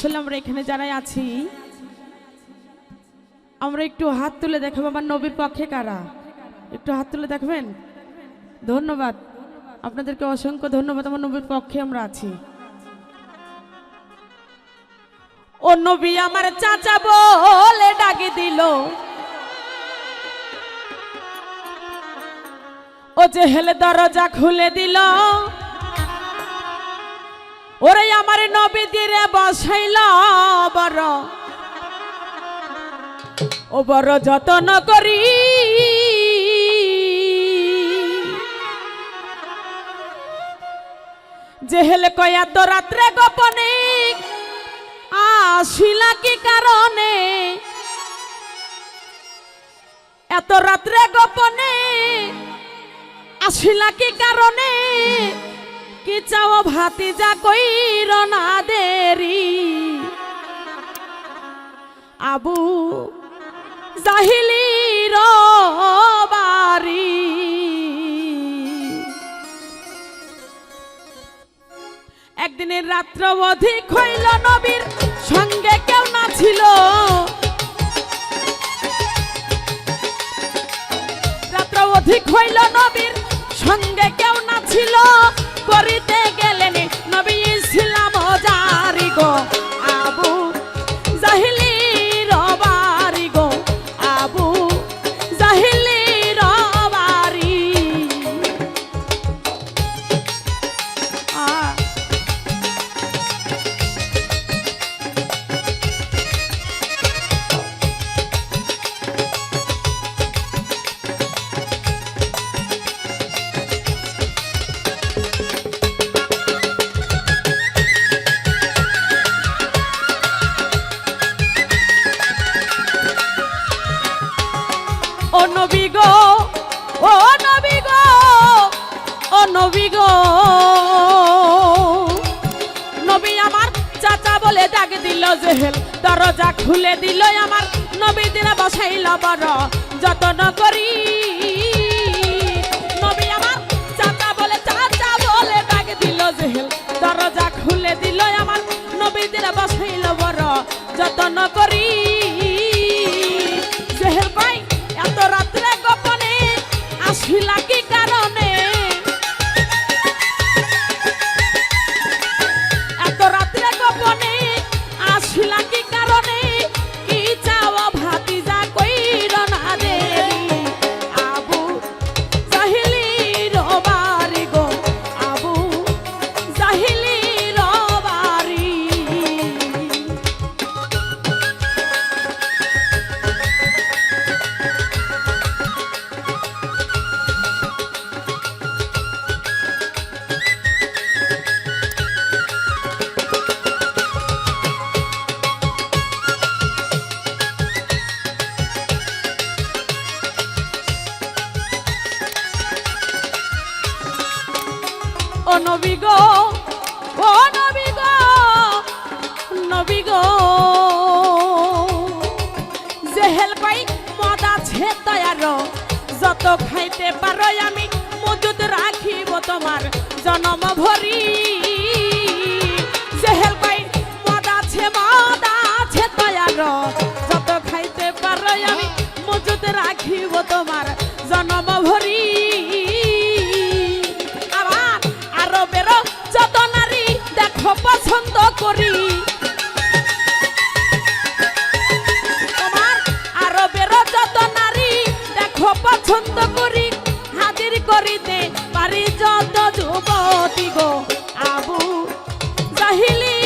আসলে আমরা এখানে যারাই আছি, আমরা একটু হাত তুলে দেখাবো আমার নবীর পক্ষে কারা। একটু হাত তুলে দেখবেন? ধন্যবাদ। আপনাদেরকে অসংখ্য ধন্যবাদ, আমার নবীর পক্ষে আমরা আছি। ও নবী আমার চাচা বলে ডাকে দিল। ও যে হেলে দরজা খুলে দিল। ওরে আমার নবী দিরে বসাইল বড়। ও বড় যতন করি। যে হেলে কয়া তো রাত্রে গোপনে আসিলা কি কারণে? এত রাত্রে গোপনে আসিলা কি কারণে? কি চাও ভাতি যা কইর না দেরি? আবু জাহিলির বাড়ি। একদিনের রাত্র অধিক হইল নবীর সঙ্গে কেউ না ছিল। রাত্র অধিক হইল নবীর সঙ্গে কেউ না ছিল। করিতে গেলেন নবী নবী গো ও নবী গো ও নবী গো। নবী আমার চাচা বলে ডাক দিল জেহেল, দরজা খুলে দিল আমার। নবী দিনে বসাইল বড় যতন করি। নবী আমার চাচা বলে চাচা বলে ডাক দিল জেহেল, দরজা খুলে দিল আমার। নবী দিনে বসাইল বড় যতন করি। জেহেল ভাই এত রাত্রে গোপনে আসিলা কি কারণে? ও নবী গো ও নবী গো নবী গো জেহেল যত খাইতে পারো আমি মজুদ রাখিব তোমার জনম ভরি। জেহেল কই মদ আছে, মদ যত খাইতে পারো আমি মজুদ রাখিব তোমার পছন্দ করি হাজির করিতে পারি যত যুবতী গো। আবু জাহিলি